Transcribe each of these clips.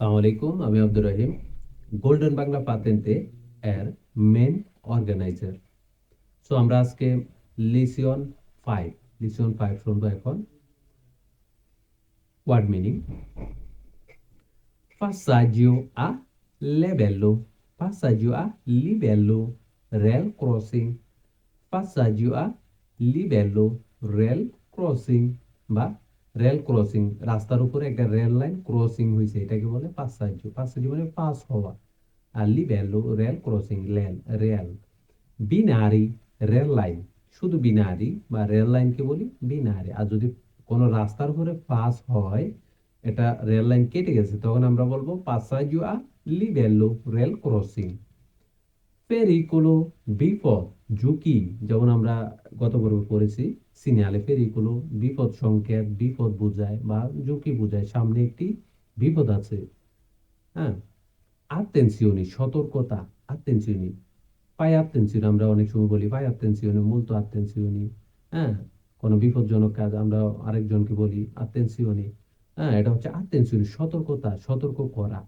আলাইকুম আমি আব্দুর রহিম গোল্ডেন বাংলা পাতেন্টে এর মেন অর্গানাইজার সো আমরা আজকে লিসিয়ন ফাইভ লিসিয়ন ফাইভ শুনব এখন word meaning passaggio a livello passaggio a livello rail crossing passaggio a livello rail crossing বা রেল ক্রসিং রাস্তার উপরে একটা রেল লাইন ক্রসিং হয়েছে এটাকে বলে পাসাজ্য পাসাজ্য মানে পাস হওয়া। আর লিভেলো রেল ক্রসিং রেল রেল বিনারি রেল লাইন শুধু বিনারি বা রেল লাইনকে বলি? বিনারি। আর যদি কোনো রাস্তার উপরে পাস হয়, এটা রেল লাইন কেটে গেছে, তখন আমরা বলব পাসাজ্য আ লিভেলো রেল ক্রসিং পেরিকুলো বিপদ ঝুঁকি যেমন আমরা গত পর্বে পড়েছি সিনিয়ালে পেরিকুলো বিপদ সংকেত, বিপদ বোঝায় বা ঝুঁকি বোঝায়, সামনে একটি বিপদ আছে। হ্যাঁ আত্মেন্সিওনি সতর্কতা আত্মেন্সিওনি পাই আত্মেন্সিওনি আমরা অনেক সময় বলি, পাই আত্মেন্সিওনি মূলত আত্মেন্সিওনি হ্যাঁ কোনো বিপজ্জনক কাজ আমরা আরেকজনকে বলি আত্মেন্সিওনি হ্যাঁ এটা হচ্ছে আত্মেন্সিওনি সতর্কতা, সতর্ক করা।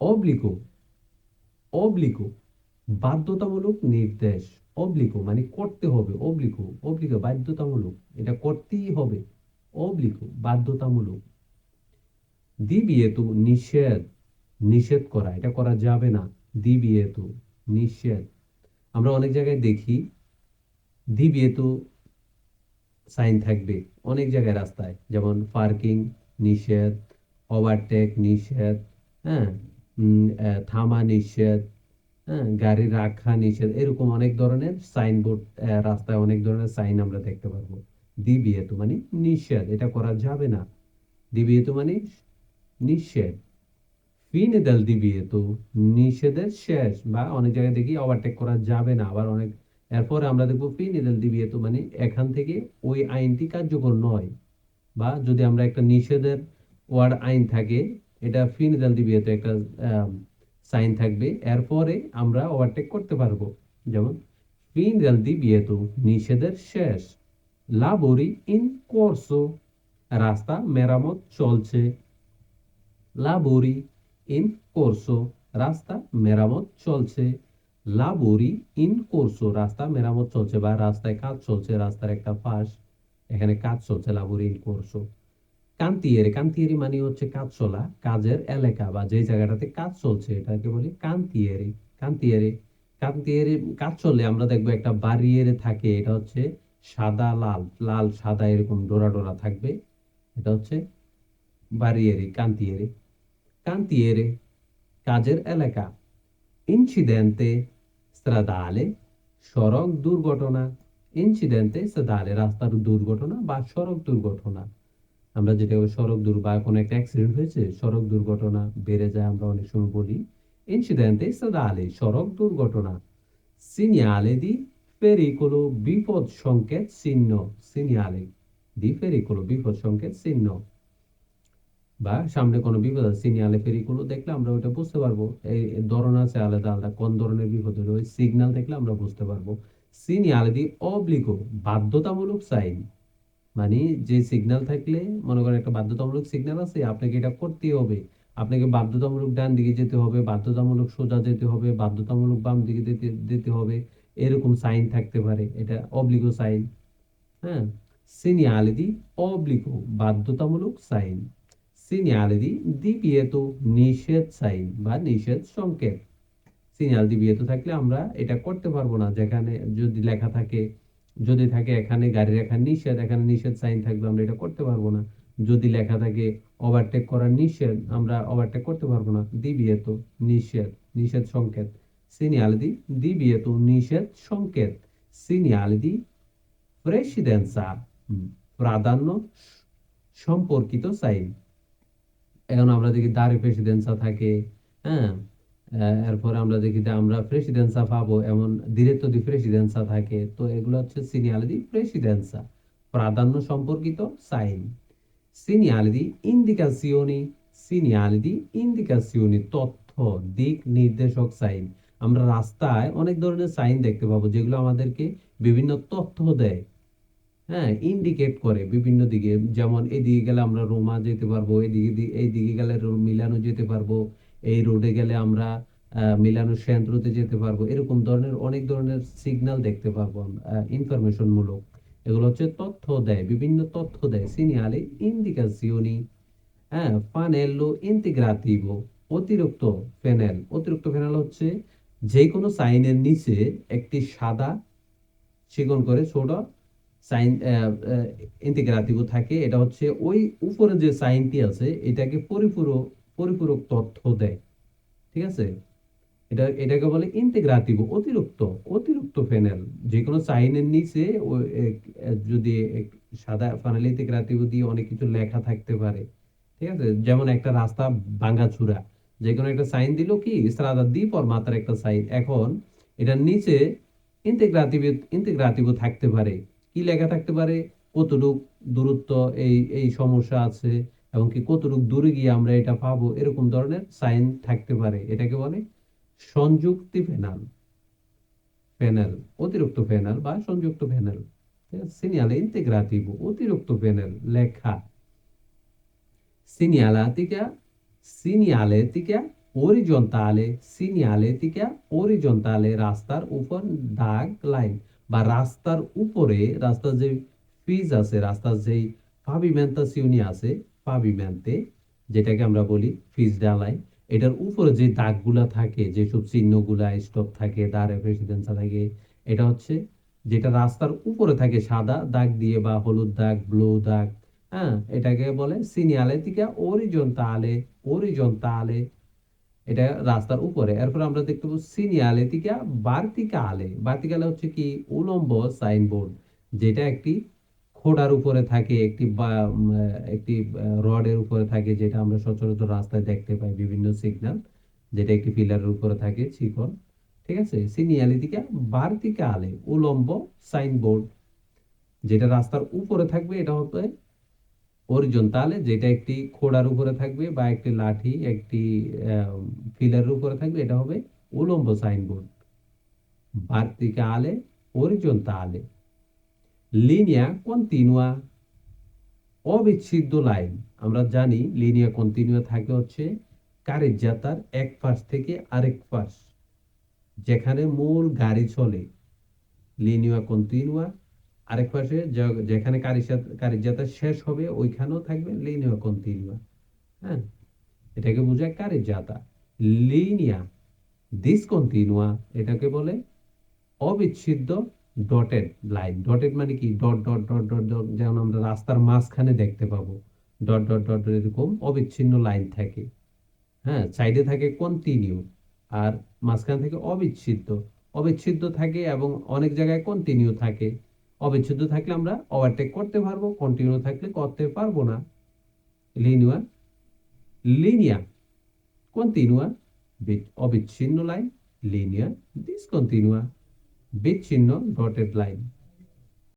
অবলিকো অবলিকো বাধ্যতামূলক নির্দেশ অবলিকো মানে করতে হবে অবলিকো অবলিকো বাধ্যতামূলক, এটা করতেই হবে অবলিকো বাধ্যতামূলক। দিবিয়েতু নিষেধ নিষেধ করা, এটা করা যাবে না দিবিয়েতু নিষেধ। আমরা অনেক জায়গায় দেখি দিবিয়েতু সাইন থাকবে অনেক জায়গায় রাস্তায়, যেমন পার্কিং নিষেধ ওভারটেক নিষেধ হ্যাঁ থামা, নিষেধ হ্যাঁ গাড়ি রাখা নিষেধ এরকম অনেক ধরনের সাইনবোর্ড রাস্তায় অনেক ধরনের সাইন আমরা দেখতে পারব। দিবিয়েতু মানে নিষেধ এটা করা যাবে না। দিবিয়েতু মানে নিষেধ। ফিনে দেল দিবিয়েতু নিষেধের শেষ বা অনেক জায়গায় দেখি ওভারটেক করা যাবে না আবার অনেক এরপরে আমরা দেখব ফিনে দেল দিবিয়েতু মানে এখান থেকে ওই আইনটি কার্যকর নয় বা যদি আমরা একটা নিষেধের ওয়ার্ড আইন থাকে এটা ফিনে দেল দিবিয়েতু একটা আহ, সাইন থাকবে। এরপরে আমরা ওভারটেক করতে পারব। যেমন ফিন দেল দিবিয়েতু নিষেধের শেষ লাবোরি ইন কোর্সো রাস্তা মেরামত চলছে লাবোরি ইন কোর্সো রাস্তা মেরামত চলছে লাবোরি ইন কোর্সো রাস্তা মেরামত চলছে বা রাস্তায় কাজ চলছে, রাস্তার একটা পাশ, এখানে কাজ চলছে লাবোরি ইন কোর্সো কান্তিয়েরি কান্তিয়েরি মানে হচ্ছে কাজ চলা, কাজের এলাকা বা যে জায়গাটাতে কাজ চলছে এটাকে বলি কান্তিয়েরি। কান্তিয়েরি কান্তিয়েরি কাজ চললে আমরা দেখব একটা বাড়িয়েরে থাকে, এটা হচ্ছে সাদা লাল লাল সাদা এরকম ডোরা ডোরা থাকবে, এটা হচ্ছে বাড়িয়েরি, কান্তিয়েরি। কান্তিয়েরে, কাজের এলাকা ইনসিডেন্টে স্ত্রাদালে সড়ক দুর্ঘটনা ইনসিডেন্টে স্ত্রাদালে রাস্তার দুর্ঘটনা বা সড়ক দুর্ঘটনা। আমরা যেটা সড়ক দুর বা কোনো একটা অ্যাক্সিডেন্ট হয়েছে, সড়ক দুর্ঘটনা বেড়ে যায় আমরা অনেক সময় বলি। ইনসিডেন্টে স্ত্রাদালে সড়ক দুর্ঘটনা। সিনিয়ালে দি পেরিকোলো বিপদ সংকেত চিহ্ন সিনিয়ালে দি পেরিকোলো বিপদ সংকেত চিহ্ন। বা সামনে কোনো বিপদ আছে সিনিয়ালে পেরিকোলো দেখলে আমরা ওটা বুঝতে পারব। এই ধরন আছে আলাদা আলাদা, কোন ধরনের বিপদ হলো, ওই সিগন্যাল দেখলে আমরা বুঝতে পারব। সিনিয়ালে দি অবলিগো বাধ্যতামূলক সাইন মানে যে সিগন্যাল থাকলে মনে করেন একটা বাধ্যতামূলক সিগন্যাল আছে, আপনাকে এটা করতেই হবে। আপনাকে বাধ্যতামূলক ডান দিকে যেতে হবে, বাধ্যতামূলক সোজা যেতে হবে, বাধ্যতামূলক বাম দিকে যেতে হবে, এরকম সাইন থাকতে পারে। এটা অবলিগো সাইন হ্যাঁ? সিনিয়ালে দি অবলিগো বাধ্যতামূলক সাইন সিনিয়ালে দি দিবিয়েতো নিষেধ সাইন বা নিষেধ সংকেত। সিনিয়াল দিবিয়েতো থাকলে আমরা এটা করতে পারব না। যেখানে যদি লেখা থাকে যদি থাকে এখানে গাড়ি রাখার নিষেধ, এখানে নিষেধ সাইন থাকবে, আমরা এটা করতে পারব না। যদি লেখা থাকে ওভারটেক করার নিষেধ, আমরা ওভারটেক করতে পারব না। দিবিয়েতো, নিষেধ নিষেধ সংকেত। সিনিয়ালে দি দিবিয়েতো, নিষেধ সংকেত। সিনিয়ালে দি প্রেসিডেন্সা প্রাধান্য সম্পর্কিত সাইন। এখন আমরা দেখি দাঁড়ি প্রেসিডেন্সা থাকে হ্যাঁ এরপরে আমরা দেখি যে আমরা প্রেসিডেন্সা পাবো এমন ডিরেক্ট দি প্রেসিডেন্সা থাকে। তো এগুলো হচ্ছে সিনিয়ালে দি প্রেসিডেন্সা প্রাধান্য সম্পর্কিত সাইন সিনিয়ালে দি ইন্ডিকাসিওনি সিনিয়ালে দি ইন্ডিকাসিওনি তথ্য, দিক নির্দেশক সাইন আমরা রাস্তায় অনেক ধরনের সাইন দেখতে পাবো যেগুলো আমাদেরকে বিভিন্ন তথ্য দেয়। হ্যাঁ ইন্ডিকেট করে বিভিন্ন দিকে। যেমন এদিকে গেলে আমরা রোমা যেতে পারব, এদিকে এইদিকে গেলে মিলানো যেতে পারব। এই রোডে গেলে আমরা মিলানো সেন্ট্রোতে যেতে পারব। এরকম ধরনের, অনেক ধরনের সিগন্যাল দেখতে পারব ইনফরমেশন মূলক এগুলো হচ্ছে তথ্য দেয়, বিভিন্ন তথ্য দেয়। সিনিয়ালে ইন্ডিকাসিওনি হ্যাঁ ফানেলো ইন্টিগ্রাতিভো, অতিরিক্ত ফেনেল। অতিরিক্ত ফেনেল হচ্ছে যে কোনো সাইনের নিচে একটি সাদা চিকন করে ছোট সাইন ইন্টিগ্রাটিভ থাকে। এটা হচ্ছে ওই উপরে যে সাইনটি আছে, এটাকে পরিপূরক পরিপূরক তথ্য দেয়। ঠিক আছে? এটা, এটাকে বলে ইন্টিগ্রাটিভ অতিরিক্ত অতিরিক্ত ফেনেল যে কোনো সাইনের নিচে যদি সাদা ফানেল ইন্টিগ্রাটিভ দিয়ে অনেক কিছু লেখা থাকতে পারে। ঠিক আছে? যেমন একটা রাস্তা ভাঙাচুরা যে কোনো একটা সাইন দিল কি? স্ত্রাদা দি পর মাত্র একটা সাইন এখন এটার নিচে ইন্টিগ্রাটিভ ইন্টিগ্রাটিভ থাকতে পারে। কি লেখা থাকতে পারে? কতটুক দূরত্ব এই এই সমস্যা আছে? এবং কি কতটুক দূরে গিয়ে আমরা এটা পাবো এরকম ধরনের সাইন থাকতে পারে। এটাকে বলে সংযুক্তি ফেনাল। ফেনাল অতিরিক্ত ফেনাল বা সংযুক্ত ফেনাল। সিনিয়ালে ইন্টিগ্রাটিভ অতিরিক্ত ফেনাল লেখা। horizontale, segnaletica horizontale রাস্তার উপর দাগ লাইন বা রাস্তার উপরে রাস্তার যে ফিজ আছে রাস্তার যেই পাবিমেন্তাসিউনি আছে পাবিমেন্তে যেটাকে আমরা বলি ফিজ ডালাইন এটার উপরে যে দাগগুলা থাকে, যেসব চিহ্নগুলা স্টপ থাকে দাঁড়ে প্রেসিডেন্সা থাকে, এটা হচ্ছে যেটা রাস্তার উপরে থাকে, সাদা দাগ দিয়ে বা হলুদ দাগ ব্লু দাগ হ্যাঁ এটাকে বলে সিনিয়ালে থেকে অরিজন্তালে অরিজন্তালে এটা রাস্তার উপরে। এরপর আমরা দেখতে পাবো সিনিয়ালে থেকে ভার্টিকালে ভার্টিকালে হচ্ছে কি, উলম্ব সাইনবোর্ড যেটা একটি খোড়ার উপরে থাকে, একটি একটি রডের উপরে থাকে, যেটা আমরা সচরাচর রাস্তায় দেখতে পাই, বিভিন্ন সিগন্যাল যেটা একটি পিলারের উপরে থাকে, চিকন, ঠিক আছে? সিনিয়ালে থেকে ভার্টিকালে উলম্ব সাইনবোর্ড যেটা রাস্তার উপরে থাকবে, এটা হতে হরিজন্টালে যেটা একটি খোড়ার উপরে থাকবে বা একটি লাঠি, একটি ফিলারের উপরে থাকবে, এটা হবে উলম্ব সাইনবোর্ড ভার্টিকালে হরিজন্টালে লিনিয়া কন্টিনুয়া অবিচ্ছেদ্য লাইন আমরা জানি লিনিয়া কন্টিনুয়া থাকে হচ্ছে কারের যাতার এক পাশ থেকে আরেক পাশ, যেখানে মূল গাড়ি চলে। লিনিয়া কন্টিনুয়া আরেক পাশে যেখানে কারিজাতা শেষ হবে, ওইখানেও থাকবে লিনিয়া কন্টিনুয়া হ্যাঁ? এটাকে বোঝায় কারিজাতা লিনিয়া ডিসকন্টিনুয়া এটাকে বলে অবিচ্ছেদ্য ডটেড লাইন ডটেড মানে কি? Dot dot dot dot dot যেমন আমরা রাস্তার মাঝখানে দেখতে পাবো। ডট ডট ডট ডট এরকম অবিচ্ছিন্ন লাইন থাকে। হ্যাঁ সাইডে থাকে কন্টিনিউ আর মাঝখান থেকে অবিচ্ছেদ্য। অবিচ্ছেদ্য থাকে এবং অনেক জায়গায় কন্টিনিউ থাকে। অবিচ্ছেদ্য থাকলে আমরা ওভারটেক করতে পারব কন্টিনিউ থাকলে করতে পারব না। লিনিয়া লিনিয়া কন্টিনুয়া অবিচ্ছিন্ন লাইন লিনিয়া বিচ্ছিন্ন ডটেড লাইন।